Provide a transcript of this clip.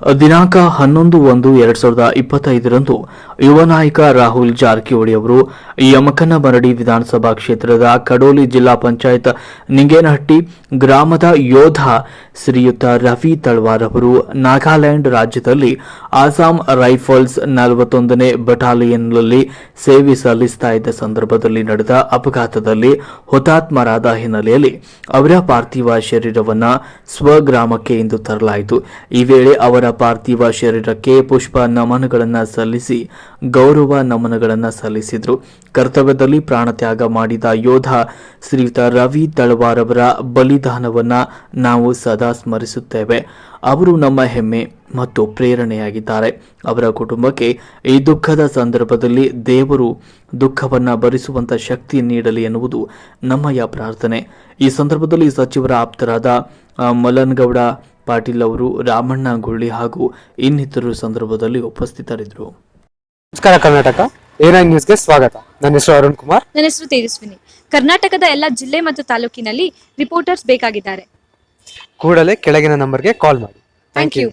ದಿನಾಂಕ ಹನ್ನೊಂದು ಒಂದು ಎರಡ್ ಸಾವಿರದ ಇಪ್ಪತ್ತೈದರಂದು ಯುವ ನಾಯಕ ರಾಹುಲ್ ಜಾರಕಿಹೊಳಿ ಅವರು ಯಮಕನ ಮರಡಿ ವಿಧಾನಸಭಾ ಕ್ಷೇತ್ರದ ಕಡೋಲಿ ಜಿಲ್ಲಾ ಪಂಚಾಯತ್ ನಿಂಗೇನಹಟ್ಟಿ ಗ್ರಾಮದ ಯೋಧ ಶ್ರೀಯುತ ರವಿ ತಳ್ವಾರ್ ಅವರು ನಾಗಾಲ್ಯಾಂಡ್ ರಾಜ್ಯದಲ್ಲಿ ಅಸ್ಸಾಂ ರೈಫಲ್ಸ್ ನಲವತ್ತೊಂದನೇ ಬಟಾಲಿಯನ್ನಲ್ಲಿ ಸೇವೆ ಸಲ್ಲಿಸ್ತಾ ಇದ್ದ ಸಂದರ್ಭದಲ್ಲಿ ನಡೆದ ಅಪಘಾತದಲ್ಲಿ ಹುತಾತ್ಮರಾದ ಹಿನ್ನೆಲೆಯಲ್ಲಿ ಅವರ ಪಾರ್ಥಿವ ಶರೀರವನ್ನು ಸ್ವಗ್ರಾಮಕ್ಕೆ ಇಂದು ತರಲಾಯಿತು. ಈ ವೇಳೆ ಅವರ ಪಾರ್ಥಿವ ಶರೀರಕ್ಕೆ ಪುಷ್ಪ ನಮನಗಳನ್ನು ಸಲ್ಲಿಸಿ, ಗೌರವ ನಮನಗಳನ್ನು ಸಲ್ಲಿಸಿದರು. ಕರ್ತವ್ಯದಲ್ಲಿ ಪ್ರಾಣತ್ಯಾಗ ಮಾಡಿದ ಯೋಧ ಶ್ರೀಯುತ ರವಿ ತಳವಾರ್ ಅವರ ಬಲಿದಾನವನ್ನು ನಾವು ಸದಾ ಸ್ಮರಿಸುತ್ತೇವೆ. ಅವರು ನಮ್ಮ ಹೆಮ್ಮೆ ಮತ್ತು ಪ್ರೇರಣೆಯಾಗಿದ್ದಾರೆ. ಅವರ ಕುಟುಂಬಕ್ಕೆ ಈ ದುಃಖದ ಸಂದರ್ಭದಲ್ಲಿ ದೇವರು ದುಃಖವನ್ನು ಭರಿಸುವಂಥ ಶಕ್ತಿ ನೀಡಲಿ ಎನ್ನುವುದು ನಮ್ಮಯ ಪ್ರಾರ್ಥನೆ. ಈ ಸಂದರ್ಭದಲ್ಲಿ ಸಚಿವರ ಆಪ್ತರಾದ ಮಲನ್ಗೌಡ ಪಾಟೀಲ್ ಅವರು ರಾಮಣ್ಣ ಗುಳ್ಳಿ ಹಾಗೂ ಇನ್ನಿತರರು ಸಂದರ್ಭದಲ್ಲಿ ಉಪಸ್ಥಿತರಿದ್ದರು. ನಮಸ್ಕಾರ ಕರ್ನಾಟಕ. ಏನೈನ್ ನ್ಯೂಸ್ಗೆ ಸ್ವಾಗತ. ನನ್ನ ಹೆಸರು ಅರುಣ್ ಕುಮಾರ್. ನನ್ನ ಹೆಸರು ತೇಜಸ್ವಿನಿ. ಕರ್ನಾಟಕದ ಎಲ್ಲ ಜಿಲ್ಲೆ ಮತ್ತು ತಾಲೂಕಿನಲ್ಲಿ ರಿಪೋರ್ಟರ್ಸ್ ಬೇಕಾಗಿದ್ದಾರೆ. ಕೂಡಲೇ ಕೆಳಗಿನ ನಂಬರ್ಗೆ ಕಾಲ್ ಮಾಡಿ. Thank you